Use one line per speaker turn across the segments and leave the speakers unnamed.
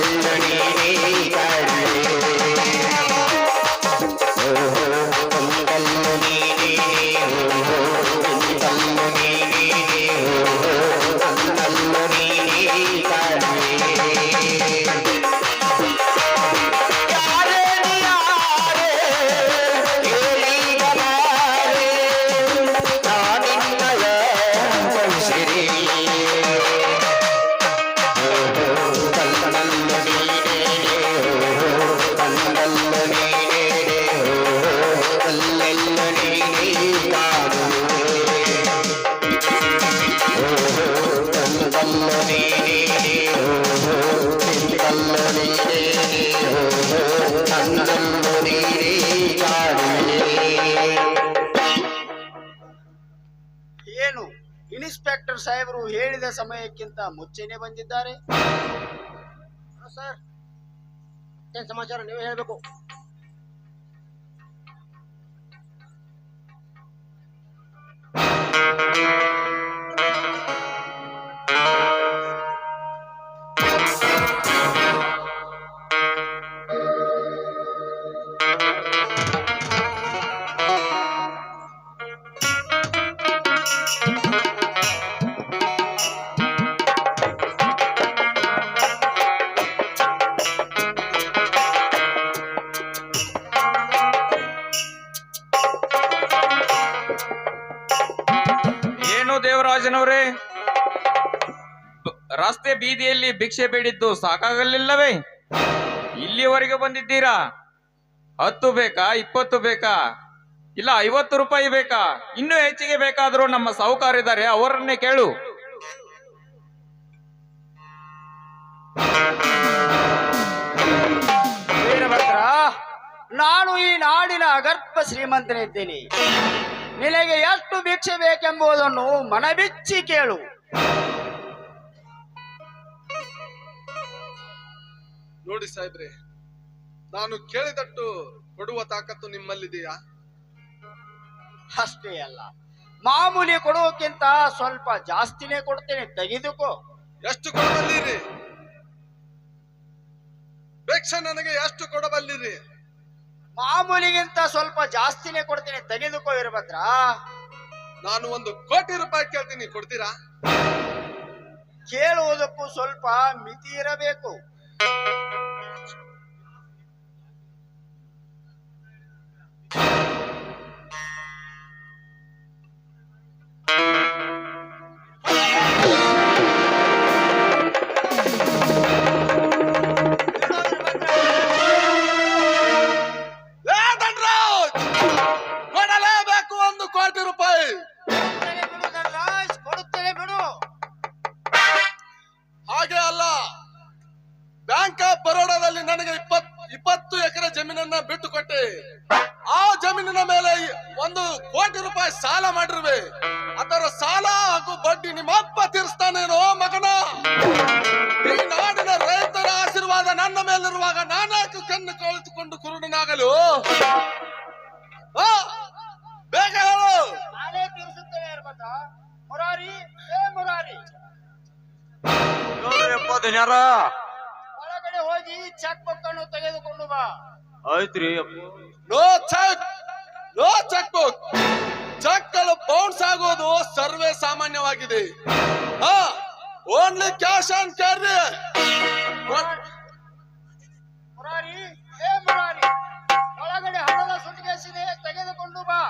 Yeah. ಸಾಹೇಬರು ಹೇಳಿದ ಸಮಯಕ್ಕಿಂತ ಮುಂಚೆನೆ ಬಂದಿದ್ದಾರೆ. ಸರ್. ಏನ್ ಸಮಾಚಾರ ನೀವು ಹೇಳ್ಬೇಕು.
ರಸ್ತೆ ಬೀದಿಯಲ್ಲಿ ಭಿಕ್ಷೆ ಬೇಡಿದ್ದು ಸಾಕಾಗಲಿಲ್ಲವೇ? ಇಲ್ಲಿವರೆಗೆ ಬಂದಿದ್ದೀರಾ? ಹತ್ತು ಬೇಕಾ? ಇಪ್ಪತ್ತು ಬೇಕಾ? ಇಲ್ಲ, ಐವತ್ತು ರೂಪಾಯಿ ಬೇಕಾ? ಇನ್ನೂ ಹೆಚ್ಚಿಗೆ ಬೇಕಾದರೂ ನಮ್ಮ ಸಾಹುಕಾರ ಇದ್ದಾರೆ ಅವರನ್ನೇ ಕೇಳು.
ನಾನು ಈ ನಾಡಿನ ಅಗರ್ಭ ಶ್ರೀಮಂತನಿದ್ದೀನಿ. ನಿನಗೆ ಎಷ್ಟು ಭಿಕ್ಷೆ ಬೇಕೆಂಬುದನ್ನು ಮನಬಿಚ್ಚಿ ಕೇಳು.
ನೋಡಿ ಸಾಹೇಬ್ರೆ ನಾನು ಕೇಳಿದಟ್ಟು ಕೊಡುವ ತಾಕತ್ತು ನಿಮ್ಮಲ್ಲಿದೆಯಾ?
ಅಷ್ಟೇ ಅಲ್ಲ. ಮಾಮೂಲಿ ಕೊಡೋಕ್ಕಿಂತ ಸ್ವಲ್ಪ ಜಾಸ್ತಿನೇ ಕೊಡ್ತೇನೆ ತೆಗೆದುಕೋ.
ಎಷ್ಟು ಕೊಡಬಲ್ಲಿರಿ? ಭಿಕ್ಷ ನನಗೆ ಎಷ್ಟು ಕೊಡಬಲ್ಲಿರಿ?
ಮಾಮೂಲಿಗಿಂತ ಸ್ವಲ್ಪ ಜಾಸ್ತಿನೇ ಕೊಡ್ತೇನೆ ತೆಗೆದುಕೋ ವೀರಭದ್ರ.
ನಾನು ಒಂದು ಕೋಟಿ ರೂಪಾಯಿ ಕೇಳ್ತೀನಿ ಕೊಡ್ತೀರಾ?
ಕೇಳುವುದಕ್ಕೂ ಸ್ವಲ್ಪ ಮಿತಿ ಇರಬೇಕು.
ಆ, ಬೇಗ ಹೇಳು
ನಾನೇ ತೀರಿಸುತ್ತೇನೆ ವೀರಭದ್ರ ಮುರಾರಿ ಏ ಮುರಾರಿ? ಒಳಗಡೆ ಹೋಗಿ ಚೆಕ್ ಬುಕ್ ಅನ್ನು ತೆಗೆದುಕೊಂಡು ಬಾ.
ಆಯ್ತ್ರಿ
no check no check book ಚೆಕ್ಗಳು ಬೌನ್ಸ್ ಆಗೋದು ಸರ್ವೇ ಸಾಮಾನ್ಯವಾಗಿದೆ. ಹಾ ಓನ್ಲಿ ಕ್ಯಾಶ್ ಆನ್ ಕ್ಯಾರಿ
ತೆಗೆದುಕೊಂಡು ಬಾ.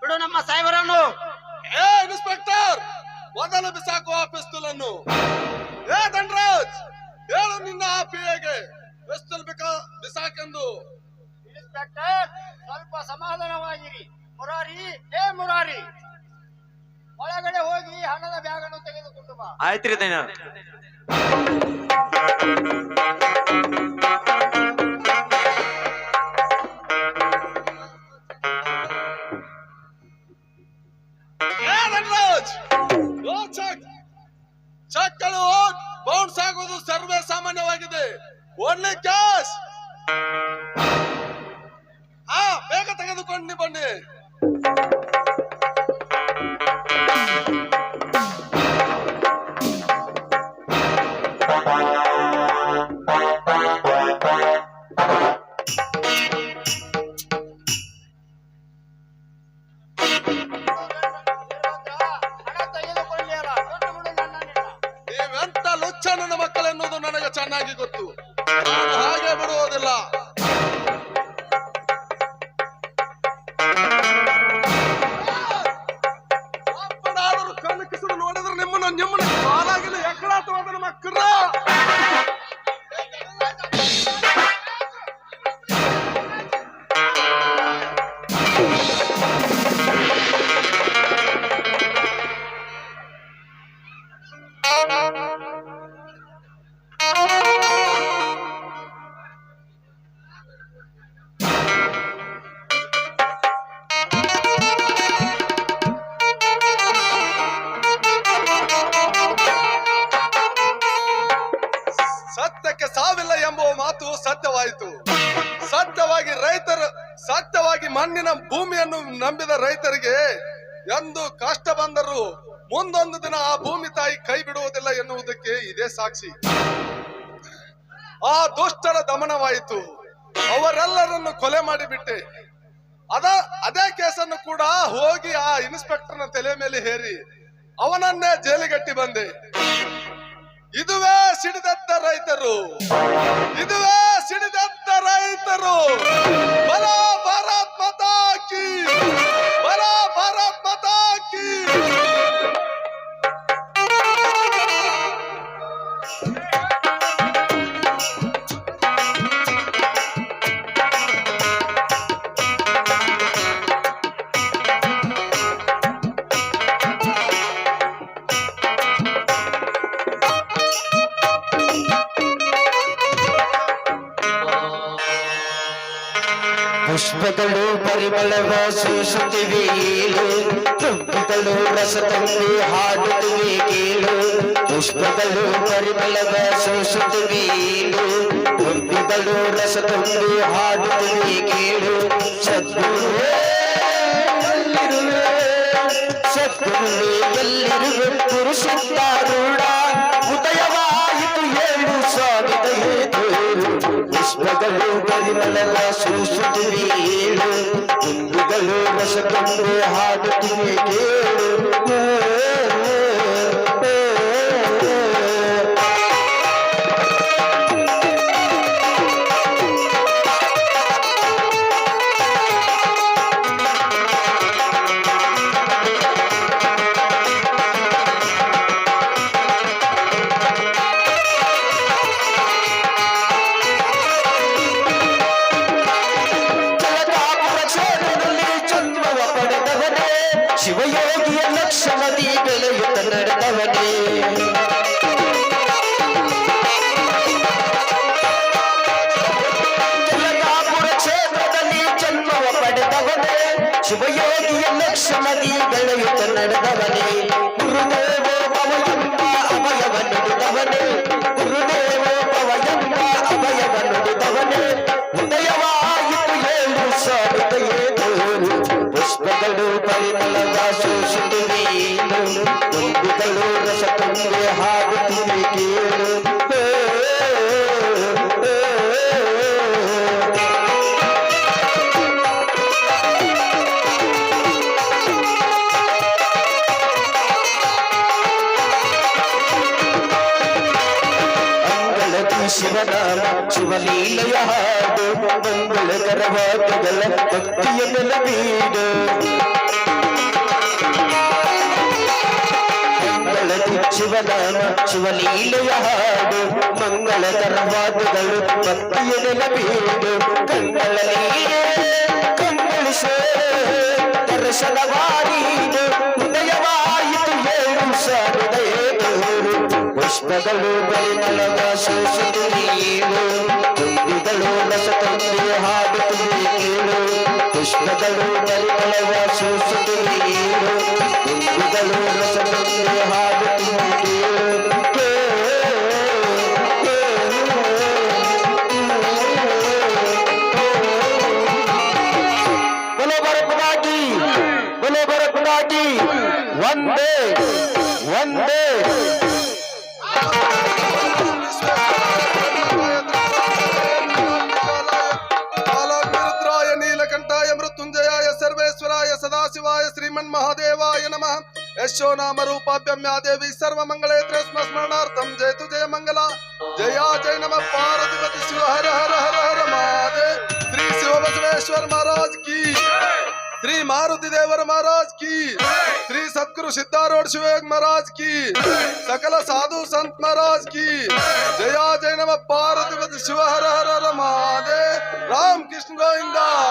ಬಿಡು ನಮ್ಮ ಸಾಹೇಬರನ್ನು.
ಏ, ಇನ್ಸ್ಪೆಕ್ಟರ್, ಮೊದಲು ಬಿಸಾಕು ಆ ಪಿಸ್ತೂಲನ್ನು. ಏ, ಧನ್ರಾಜ್, ಹೇಳು ನಿನ್ನ ಆ ಪಿಎಗೆ ಪಿಸ್ತೂಲ್ ಬಿಕ, ಬಿಸಾಕೆಂದು.
ಇನ್ಸ್ಪೆಕ್ಟರ್ ಸ್ವಲ್ಪ ಸಮಾಧಾನವಾಗಿರಿ. ಮುರಾರಿ ಏ ಮುರಾರಿ ಒಳಗಡೆ ಹೋಗಿ ಹಣದ ಬ್ಯಾಗ್ ಅನ್ನು ತೆಗೆದುಕೊಂಡು ಬಾ.
ಆಯ್ತ್ರಿ ದೈನ
ಚೆಕ್ಗಳು ಬೌನ್ಸ್ ಆಗೋದು ಸರ್ವೇ ಸಾಮಾನ್ಯವಾಗಿದೆ. ಒಳ್ಳೆ ಕ್ಯಾಶ್ ಸತ್ಯಕ್ಕೆ ಸಾವಿಲ್ಲ ಎಂಬುವ ಮಾತು ಸತ್ಯವಾಯಿತು. ಸತ್ಯವಾಗಿ ರೈತರು, ಸತ್ಯವಾಗಿ ಮಣ್ಣಿನ ಭೂಮಿಯನ್ನು ನಂಬಿದ ರೈತರಿಗೆ ಎಂದು ಕಷ್ಟ ಬಂದರು ಮುಂದೊಂದು ದಿನ ಆ ಭೂಮಿ ತಾಯಿ ಕೈ ಬಿಡುವುದಿಲ್ಲ ಎನ್ನುವುದಕ್ಕೆ ಇದೇ ಸಾಕ್ಷಿ. ಆ ದುಷ್ಟರ ದಮನವಾಯಿತು. ಅವರೆಲ್ಲರನ್ನು ಕೊಲೆ ಮಾಡಿಬಿಟ್ಟೆ. ಅದ, ಅದೇ ಕೇಸನ್ನು ಕೂಡ ಹೋಗಿ ಆ ಇನ್ಸ್ಪೆಕ್ಟರ್ನ ತಲೆ ಮೇಲೆ ಹೇರಿ ಅವನನ್ನೇ ಜೈಲಿಗಟ್ಟಿ ಬಂದೆ. ಇದುವೇ ಸಿಡಿದಂತ ರೈತರು. ಇದುವೇ ಸಿಡಿದಂತ ರೈತರು. ಬಲ ಭಾರತ್ ಮತಾಕಿ ಬಲ ಭಾರತ್ ಮಾತಾ ಕಿ
ಪುಷ್ಪಗಳು ಪರಿಮಳವ ಸೂಸುತ್ತಿವೆ ಏಳು ತುಂಬುಗಳು ರಸ ತುಂಬಿ ಹಾಡುತ್ತಿವೆ ಕೇಳು ಪುಷ್ಪಗಳು ಪರಿಮಳವ ಸೂಸುತ್ತಿವೆ ಏಳು ತುಂಬುಗಳು ರಸ ತುಂಬಿ ಹಾಡುತ್ತಿವೆ ಕೇಳು ಸದ್ಗುರುವೇ ಎಲ್ಲಿರುವೆ ಸದ್ಗುರುವೇ ಪುಷ್ಪಗಳು ಪರಿಮಳವ ಸೂಸುತ್ತಿವೆ ಏಳು. ತುಂಬುಗಳು ರಸ ತುಂಬಿ ಹಾಡುತ್ತಿವೆ ಕೇಳು. ಶಿವಯೋಗಿಯ ಲಕ್ಷಣದಿ ಬೆಳೆಯುತ್ತ ನಡೆದವನೇ ಜಲತಾಪುರ ಕ್ಷೇತ್ರದಲ್ಲಿ ಜನ್ಮವ ಪಡೆದವನೇ ಶಿವಯೋಗಿಯ ಲಕ್ಷಣದಿ ಬೆಳೆಯುತ್ತ ನಡೆದವನೇ ಮಂಗಳಕರವಾದಗಳ ಭಕ್ತಿಯ ನೆಲವೀಡು ಅಂಗಳದಿ ಶಿವನಾಮ ಶಿವಲೀಲೆಯ ಹಾಡು ಮಂಗಳಕರವಾದಗಳು ಭಕ್ತಿಯ ನೆಲವೀಡು ಕಂಗಳ ನೀರೇ ಕಂಗಳಿಸೇ ದರ್ಶನವಾರೀಡು ಉದಯವಾಯಿತು ಏಳು ಸಾವಿರದ ಏಳು ಪುಷ್ಪಗಳು ಪರಿಮಳದ ಸೂಸುತ್ತಿರು ಗುಂಗುಗಳು ನಲಿಗಳವ ಸೂಸುತ್ತಿದೆ ಏನು ಗುಂಗುಗಳು ರಸಮಂದ್ರೆ ಹಾಡುತ್ತಿದೆ ಕೇಳು One day, one day. नम।
यशो नाम रूपाभ्यम्या देवी त्रस्म स्मरणार्थम जय तु जय मंगला। जया जय नम। पार्वती शिव। हर हर हर हर महादेव। श्री शिव बसवेश्वर महाराज की। श्री मारुति देवर महाराज की। श्री सदगुरु सिद्धारोड शिव महाराज की। सकल साधु संत महाराज की। जया जय नम। पार्वती शिव। हर हर हर महादेव। राम कृष्ण गोविंदा।